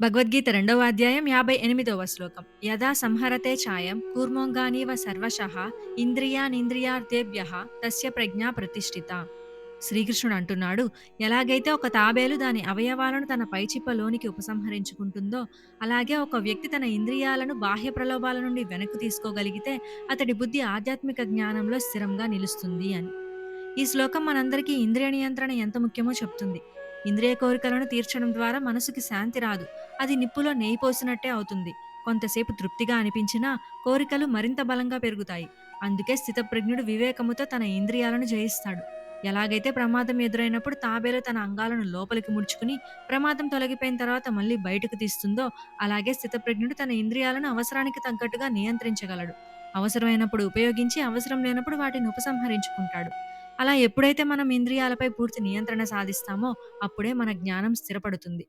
భగవద్గీత రెండవ అధ్యాయం యాభై ఎనిమిదవ శ్లోకం. యదా సంహరతే ఛాయం కూర్మోంగానీవ సర్వశః ఇంద్రియానింద్రియార్థేభ్య తస్య ప్రజ్ఞా ప్రతిష్ఠిత. శ్రీకృష్ణుడు అంటున్నాడు ఎలాగైతే ఒక తాబేలు దాని అవయవాలను తన పైచిప్పలోనికి ఉపసంహరించుకుంటుందో అలాగే ఒక వ్యక్తి తన ఇంద్రియాలను బాహ్య ప్రలోభాల నుండి వెనక్కు తీసుకోగలిగితే అతడి బుద్ధి ఆధ్యాత్మిక జ్ఞానంలో స్థిరంగా నిలుస్తుంది అని. ఈ శ్లోకం మనందరికీ ఇంద్రియ నియంత్రణ ఎంత ముఖ్యమో చెప్తుంది. ఇంద్రియ కోరికలను తీర్చడం ద్వారా మనసుకి శాంతి రాదు. అది నిప్పులో నెయ్యి పోసినట్టే అవుతుంది. కొంతసేపు తృప్తిగా అనిపించినా కోరికలు మరింత బలంగా పెరుగుతాయి. అందుకే స్థితప్రజ్ఞుడు వివేకముతో తన ఇంద్రియాలను జయిస్తాడు. ఎలాగైతే ప్రమాదం ఎదురైనప్పుడు తాబేలు తన అంగాలను లోపలికి ముడుచుకుని ప్రమాదం తొలగిపోయిన తర్వాత మళ్ళీ బయటకు తీస్తుందో అలాగే స్థితప్రజ్ఞుడు తన ఇంద్రియాలను అవసరానికి తగ్గట్టుగా నియంత్రించగలడు. అవసరమైనప్పుడు ఉపయోగించి అవసరం లేనప్పుడు వాటిని ఉపసంహరించుకుంటాడు. అలా ఎప్పుడైతే మనం ఇంద్రియాలపై పూర్తి నియంత్రణ సాధిస్తామో అప్పుడే మన జ్ఞానం స్థిరపడుతుంది.